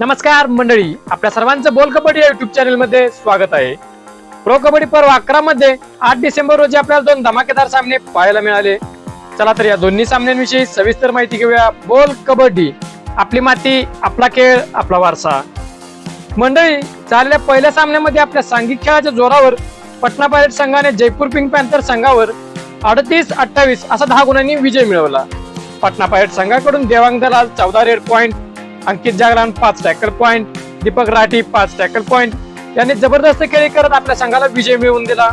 नमस्कार मंडळी आपल्या सर्वांचं बोल कबड्डी या युट्यूब चॅनलमध्ये स्वागत आहे. प्रो कबड्डी पर्व अकरा मध्ये आठ डिसेंबर रोजी आपल्याला दोन धमाकेदार सामने पाहायला मिळाले. चला तर या दोन्ही सामन्यांविषयी सविस्तर माहिती घेऊया. बोल कबड्डी आपली माती आपला खेळ आपला वारसा. मंडळी झालेल्या पहिल्या सामन्यामध्ये आपल्या सांघिक खेळाच्या जोरावर पटना पायलट संघाने जयपूर पिंक पॅन्थर संघावर अडतीस अठ्ठावीस असा दहा गुणांनी विजय मिळवला. पटना पायलट संघाकडून देवांग दलाल चौदा रेड पॉइंट अंकित जागरण पाच टॅकल पॉइंट दीपक राठी पाच टॅकल पॉइंट. यांनी जबरदस्त खेळी करत आपल्या संघाला विजय मिळवून दिला.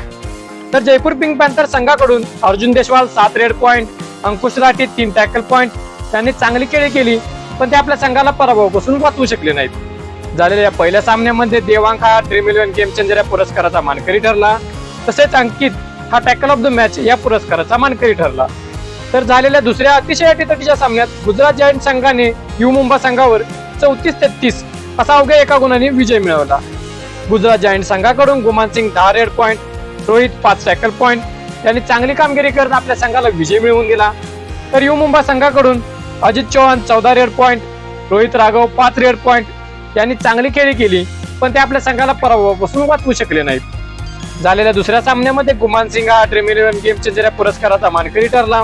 तर जयपूर पिंक पॅन्थर संघाकडून अर्जुन देशवाल सात रेड पॉइंट अंकुश राठी तीन टॅकल पॉइंट. त्यांनी चांगली खेळी केली पण ते आपल्या संघाला पराभव बसून वाचवू शकले नाहीत. झालेल्या पहिल्या सामन्यामध्ये देवांग हा ड्रीम इलेव्हन गेम चेंजर या पुरस्काराचा मानकरी ठरला. तसेच अंकित हा टॅकल ऑफ द मॅच या पुरस्काराचा मानकरी ठरला. तर झालेल्या दुसऱ्या अतिशय अटीतटीच्या सामन्यात गुजरात जायंट संघाने यू मुंबा संघावर चौतीस तेहतीस असा अवघ्या एका गुणाने विजय मिळवला. गुजरात जायंट संघाकडून गुमान सिंग दहा रेड पॉइंट रोहित पाच टॅकल पॉइंट यांनी चांगली कामगिरी करत आपल्या संघाला विजय मिळवून दिला. तर यू मुंबा संघाकडून अजित चौहान चौदा रेड पॉइंट रोहित राघव पाच रेड पॉइंट यांनी चांगली खेळी केली पण ते आपल्या संघाला पराभवापासून वाचवू शकले नाहीत. झालेल्या दुसऱ्या सामन्यामध्ये गुमान सिंग हा ड्रीम इलेव्हन गेम चेंजर या पुरस्काराचा मानकरी ठरला.